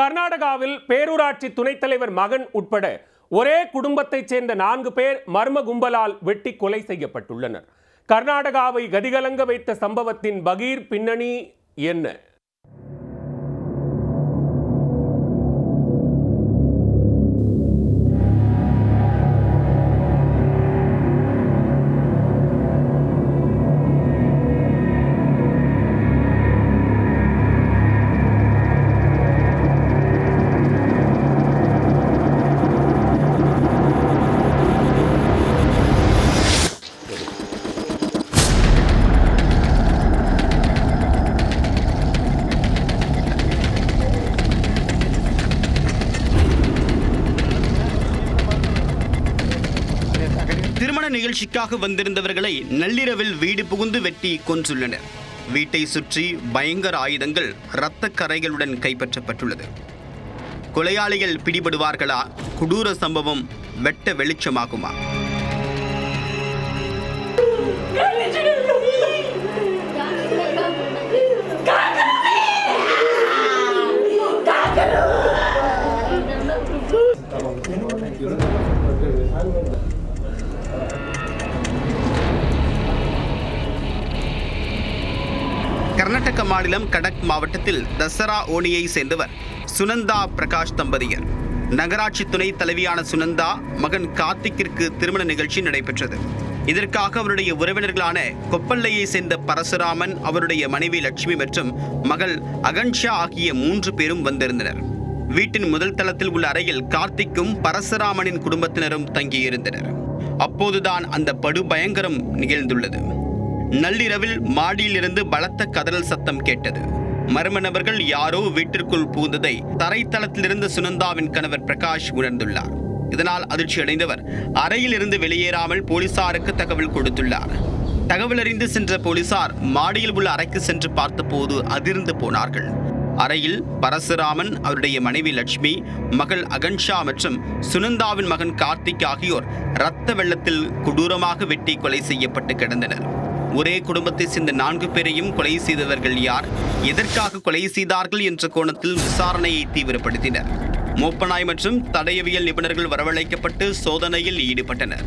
கர்நாடகாவில் பேரூராட்சி துணைத் தலைவர் மகன் உட்பட ஒரே குடும்பத்தைச் சேர்ந்த நான்கு பேர் மர்ம கும்பலால் வெட்டி கொலை செய்யப்பட்டுள்ளனர். கர்நாடகாவை கதிகலங்க வைத்த சம்பவத்தின் பகீர் பின்னணி என்ன? திருமண நிகழ்ச்சிக்காக வந்திருந்தவர்களை நள்ளிரவில் வீடு புகுந்து வெட்டி கொன்றுள்ளனர். வீட்டை சுற்றி பயங்கர ஆயுதங்கள் இரத்த கரைகளுடன் கைப்பற்றப்பட்டுள்ளது. கொலையாளிகள் பிடிபடுவார்களா? கொடூர சம்பவம் வெட்ட வெளிச்சமாகுமா? கர்நாடக மாநிலம் கடக் மாவட்டத்தில் தசரா ஓணியை சேர்ந்தவர் சுனந்தா பிரகாஷ் தம்பதியர். நகராட்சி துணை தலைவியான சுனந்தா மகன் கார்த்திக்கிற்கு திருமண நிகழ்ச்சி நடைபெற்றது. இதற்காக அவருடைய உறவினர்களான கொப்பல்லையை சேர்ந்த பரசுராமன் அவருடைய மனைவி லட்சுமி மற்றும் மகள் அகன்ஷா ஆகிய மூன்று பேரும் வந்திருந்தனர். வீட்டின் முதல் தளத்தில் உள்ள அறையில் கார்த்திக்கும் பரசுராமனின் குடும்பத்தினரும் தங்கியிருந்தனர். அப்போதுதான் அந்த படுபயங்கரம் நிகழ்ந்துள்ளது. நள்ளிரவில் மாடியிலிருந்து பலத்த கதறல் சத்தம் கேட்டது. மர்ம நபர்கள் யாரோ வீட்டிற்குள் புகுந்ததை தரைத்தளத்திலிருந்து சுனந்தாவின் கணவர் பிரகாஷ் உணர்ந்துள்ளார். இதனால் அதிர்ச்சியடைந்தவர் அறையிலிருந்து வெளியேறாமல் போலீசாருக்கு தகவல் கொடுத்துள்ளார். தகவல் அறிந்து சென்ற போலீசார் மாடியில் உள்ள அறைக்கு சென்று பார்த்தபோது அதிர்ந்து போனார்கள். அறையில் பரசுராமன் அவருடைய மனைவி லட்சுமி மகள் அகன்ஷா மற்றும் சுனந்தாவின் மகன் கார்த்திக் ஆகியோர் இரத்த வெள்ளத்தில் கொடூரமாக வெட்டி கொலை செய்யப்பட்டு கிடந்தனர். ஒரே குடும்பத்தை சேர்ந்த நான்கு பேரையும் கொலை செய்தவர்கள் யார்? எதற்காக கொலை செய்தார்கள் என்ற கோணத்தில் விசாரணையை தீவிரப்படுத்தினர். மோப்பனாய் மற்றும் தடயவியல் நிபுணர்கள் வரவழைக்கப்பட்டு சோதனையில் ஈடுபட்டனர்.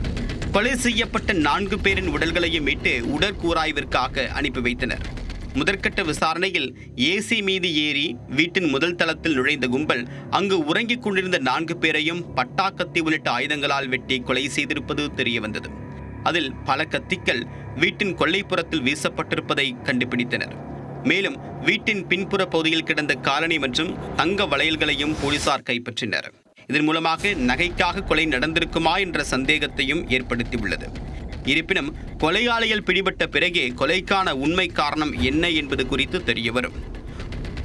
கொலை செய்யப்பட்ட நான்கு பேரின் உடல்களையும் மீட்டு உடற்கூராய்விற்காக அனுப்பி வைத்தனர். முதற்கட்ட விசாரணையில் ஏசி மீது ஏறி வீட்டின் முதல் தளத்தில் நுழைந்த கும்பல் அங்கு உறங்கிக் கொண்டிருந்த நான்கு பேரையும் பட்டாக்கத்தி உள்ளிட்ட ஆயுதங்களால் வெட்டி கொலை செய்திருப்பது தெரியவந்தது. அதில் பல கத்திகள் வீட்டின் கொல்லைப்புறத்தில் வீசப்பட்டிருப்பதை கண்டுபிடித்தனர். மேலும் வீட்டின் பின்புற பகுதியில் கிடந்த காலணி மற்றும் தங்க வளையல்களையும் போலீசார் கைப்பற்றினர். இதன் மூலமாக நகைக்காக கொலை நடந்திருக்குமா என்ற சந்தேகத்தையும் ஏற்படுத்தியுள்ளது. இருப்பினும் கொலையாளிகள் பிடிபட்ட பிறகே கொலைக்கான உண்மை காரணம் என்ன என்பது குறித்து தெரியவரும்.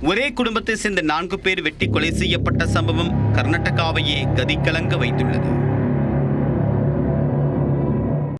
ஒரே குடும்பத்தை சேர்ந்த நான்கு பேர் வெட்டி கொலை செய்யப்பட்ட சம்பவம் கர்நாடகாவையே கதிகலங்க வைத்துள்ளது.